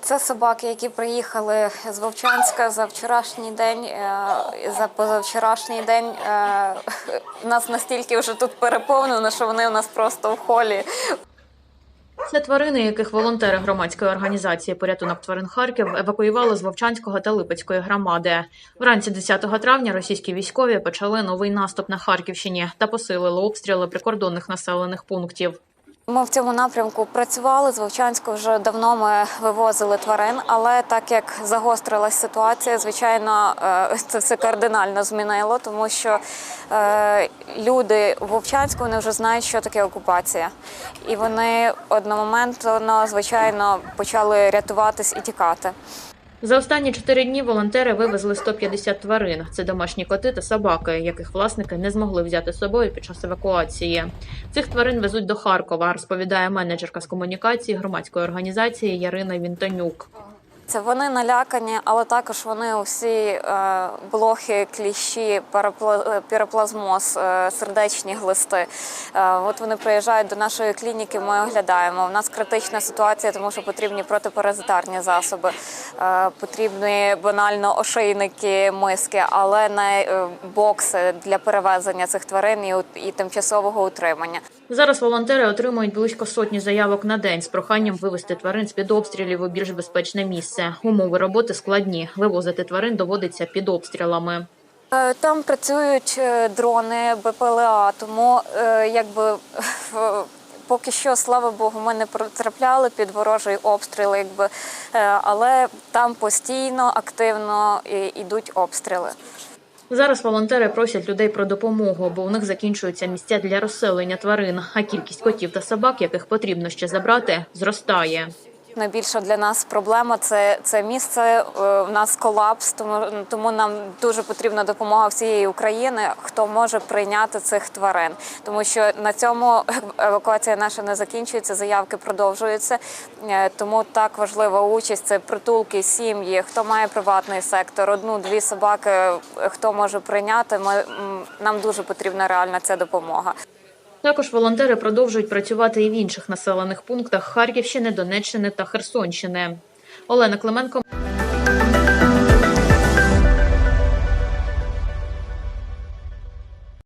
Це собаки, які приїхали з Вовчанська за вчорашній день, е, за позавчорашній день. Е, Нас настільки вже тут переповнено, що вони у нас просто в холі. Це тварини, яких волонтери громадської організації Порятунок тварин Харків евакуювали з Вовчанського та Липецької громади. Вранці 10 травня російські військові почали новий наступ на Харківщині та посилили обстріли прикордонних населених пунктів. Ми в цьому напрямку працювали з Вовчанська вже давно. Ми вивозили тварин, але так як загострилась ситуація, звичайно, е, це все кардинально змінило, тому що е, люди в Вовчанську вони вже знають, що таке окупація, і вони одномоментно, звичайно, почали рятуватись і тікати. За останні чотири дні волонтери вивезли 150 тварин. Це домашні коти та собаки, яких власники не змогли взяти з собою під час евакуації. Цих тварин везуть до Харкова, розповідає менеджерка з комунікації громадської організації Ярина Вінтонюк. Це вони налякані, але також вони усі е, блохи, кліщі, е, піроплазмоз, е, сердечні глисти. От вони приїжджають до нашої клініки, ми оглядаємо. У нас критична ситуація, тому що потрібні протипаразитарні засоби, потрібні банально ошейники, миски, але не е, бокси для перевезення цих тварин і, тимчасового утримання. Зараз волонтери отримують близько сотні заявок на день з проханням вивести тварин з під обстрілів у більш безпечне місце. Умови роботи складні. Вивозити тварин доводиться під обстрілами. Е, Там працюють е, дрони БПЛА, тому е, якби поки що, слава Богу, ми не потрапляли під ворожий обстріл, якби, е, але там постійно активно йдуть обстріли. Зараз волонтери просять людей про допомогу, бо у них закінчуються місця для розселення тварин, а кількість котів та собак, яких потрібно ще забрати, зростає. Найбільша для нас проблема це, це місце. Е, У нас колапс, тому, тому нам дуже потрібна допомога всієї України, хто може прийняти цих тварин. Тому що на цьому евакуація наша не закінчується, заявки продовжуються. Е, Тому так важлива участь це притулки, сім'ї, хто має приватний сектор, одну-дві собаки, е, хто може прийняти. Ми, нам дуже потрібна реальна ця допомога. Також волонтери продовжують працювати і в інших населених пунктах Харківщини, Донеччини та Херсонщини. Олена Клименко,